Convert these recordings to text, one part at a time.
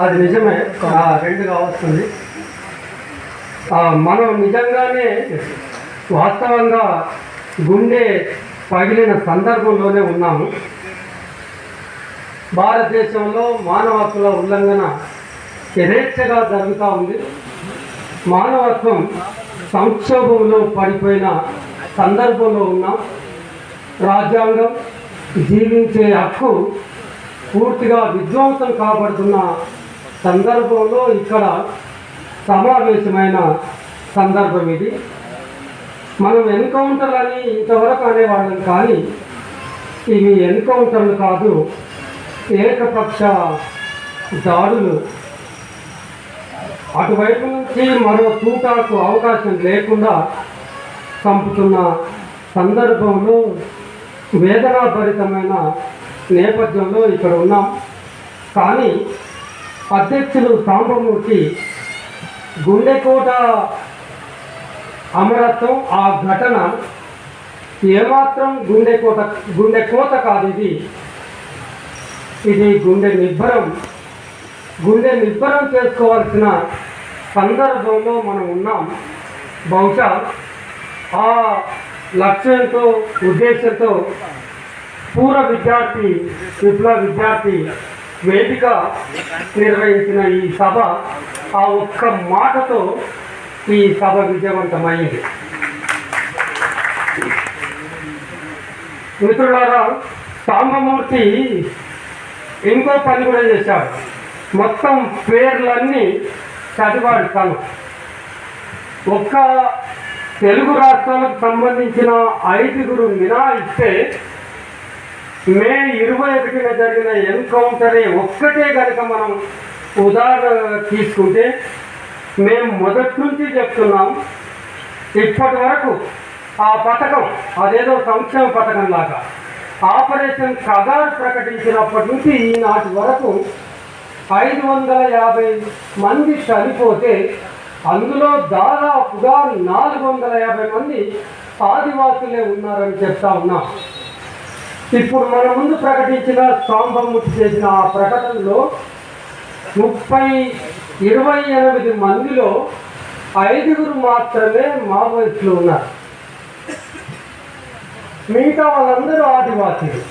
అది నిజమే. ఆ, రెండుగా వస్తుంది ఆ, మనం నిజంగానే వాస్తవంగా గుండె పగిలిన సందర్భంలోనే ఉన్నాము. భారతదేశంలో మానవ హక్కుల ఉల్లంఘన యథేచ్ఛగా జరుగుతూ ఉంది. మానవత్వం సంక్షోభంలో పడిపోయిన సందర్భంలో ఉన్నాం. రాజ్యాంగం జీవించే హక్కు పూర్తిగా విధ్వంసం కాబడుతున్న సందర్భంలో ఇక్కడ సమావేశమైన సందర్భం ఇది. మనం ఎన్కౌంటర్ అని ఇంతవరకు అనేవాళ్ళం కానీ ఇవి ఎన్కౌంటర్లు కాదు ఏకపక్ష దాడులు. అటువైపు నుంచి మరో తూటాకు అవకాశం లేకుండా చంపుతున్న సందర్భంలో వేదనాభరితమైన నేపథ్యంలో ఇక్కడ ఉన్నాం. కానీ అధ్యక్షులు సాంబమూర్తి గుండెకోట అమరత్వం ఆ ఘటన ఏమాత్రం గుండెకోట గుండెకోత కాదు ఇది. ఇది గుండె నిబ్బరం గుండె నిబ్బరం చేసుకోవాల్సిన సందర్భంలో మనం ఉన్నాం. బహుశా ఆ లక్ష్యంతో ఉద్దేశంతో పూర్వ విద్యార్థి విప్లవ విద్యార్థి వేదిక నిర్వహించిన ఈ సభ ఆ ఒక్క మాటతో ఈ సభ విజయవంతమైంది మిత్రులారా సాంబమూర్తి ఇంకో పని కూడా చేశాడు. మొత్తం పేర్లన్నీ చదివాడు తను. ఒక్క తెలుగు రాష్ట్రాలకు సంబంధించిన ఐదుగురు మినహాయిస్తే మే ఇరవై ఒకటిన జరిగిన ఎన్కౌంటరే ఒక్కటే కనుక మనం ఉదాహరణ తీసుకుంటే మేము మొదటి నుంచి చెప్తున్నాం ఇప్పటి వరకు ఆ పథకం అదేదో సంక్షేమ పథకం లాగా ఆపరేషన్ కగార్ ప్రకటించినప్పటి నుంచి ఈనాటి వరకు ఐదు వందల యాభై మంది చనిపోతే అందులో దాదాపుగా నాలుగు వందల యాభై మంది ఆదివాసులే ఉన్నారని చెప్తా ఉన్నాం. ఇప్పుడు మన ముందు ప్రకటించిన సాంబమూర్తి చేసిన ఆ ప్రకటనలో ముప్పై ఇరవై ఎనిమిది మందిలో ఐదుగురు మాత్రమే మావోయిస్టులు ఉన్నారు. మిగతా వాళ్ళందరూ ఆదివాసీలు.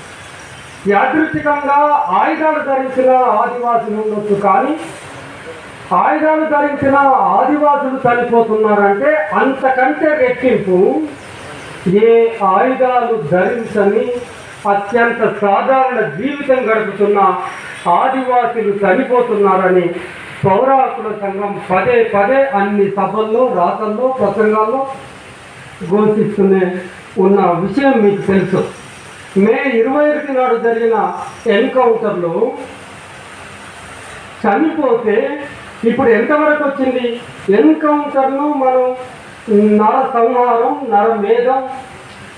యాదృతికంగా ఆయుధాలు ధరించిన ఆదివాసులు ఉండొచ్చు కానీ ఆయుధాలు ధరించిన ఆదివాసులు చనిపోతున్నారంటే అంతకంటే రెట్టింపు ఏ ఆయుధాలు ధరించని అత్యంత సాధారణ జీవితం గడుపుతున్న ఆదివాసులు చనిపోతున్నారని పౌరాకుల సంఘం పదే పదే అన్ని సభల్లో రాతల్లో ప్రసంగాల్లో ఘోషిస్తూనే ఉన్న విషయం మీకు తెలుసు. మే ఇరవై ఒకటి నాడు జరిగిన ఎన్కౌంటర్లో చనిపోతే ఇప్పుడు ఎంతవరకు వచ్చింది? ఎన్కౌంటర్ను మనం నర సంహారం నర మేధం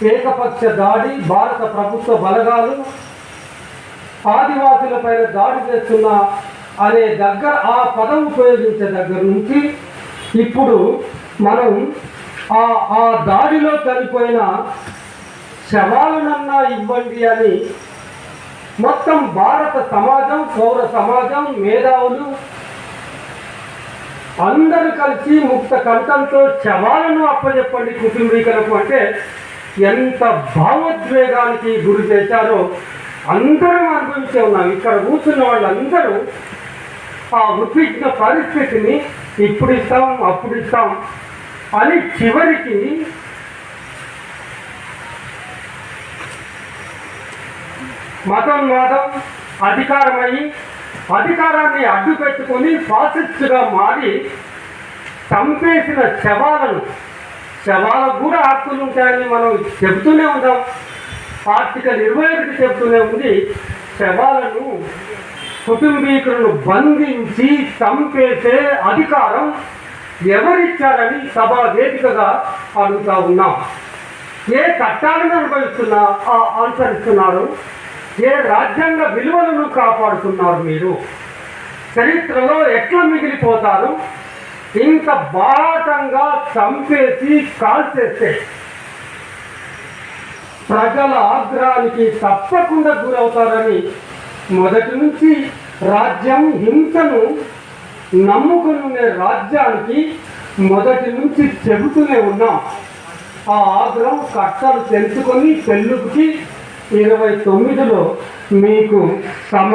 ఏకపక్ష దాడి భారత ప్రభుత్వ బలగాలు ఆదివాసులపైన దాడి చేస్తున్న అనే దగ్గర ఆ పదం ఉపయోగించే దగ్గర నుంచి ఇప్పుడు మనం ఆ ఆ దాడిలో చనిపోయిన శవాలనన్నా ఇవ్వండి అని మొత్తం భారత సమాజం పౌర సమాజం మేధావులు అందరూ కలిసి ముక్త కంఠంతో శవాలను అప్పచెప్పండి కుటుంబీకులకు అంటే ఎంత భావోద్వేగానికి గురి చేశారో అందరం అనుభవించే ఉన్నాం. ఇక్కడ కూర్చున్న వాళ్ళందరూ ఆ ఉద్విగ్న పరిస్థితిని ఇప్పుడు ఇస్తాం అప్పుడు ఇస్తాం అని చివరికి మతం వాదం అధికారమై అధికారాన్ని అడ్డు పెట్టుకొని ఫాసిస్టుగా మారి చంపేసిన శవాలను శవాలకు కూడా హక్కులు ఉంటాయని మనం చెబుతూనే ఉంటాం ఆర్టికల్ ఇరవై ఒకటి చెబుతూనే ఉంది. శవాలను కుటుంబీకులను బంధించి చంపేసే అధికారం ఎవరిచ్చారని సభా వేదికగా అడుగుతా ఉన్నాం. ఏ చట్టాలను అనుభవిస్తున్నా ఆ- అనుసరిస్తున్నారు? ఏ రాజ్యాంగ విలువలను కాపాడుతున్నారు మీరు? చరిత్రలో ఎట్లా మిగిలిపోతారు? ఇంత బాటంగా చంపేసి కాల్చేస్తే ప్రజల ఆగ్రహానికి తప్పకుండా గురవుతారని మొదటి నుంచి రాజ్యం హింసను నమ్ముకునే రాజ్యానికి మొదటి నుంచి చెబుతూనే ఉన్నాం. ఆ ఆగ్రహం కట్టలు తెలుసుకొని పెళ్ళుకి ఇరవై తొమ్మిదిలో మీకు సమ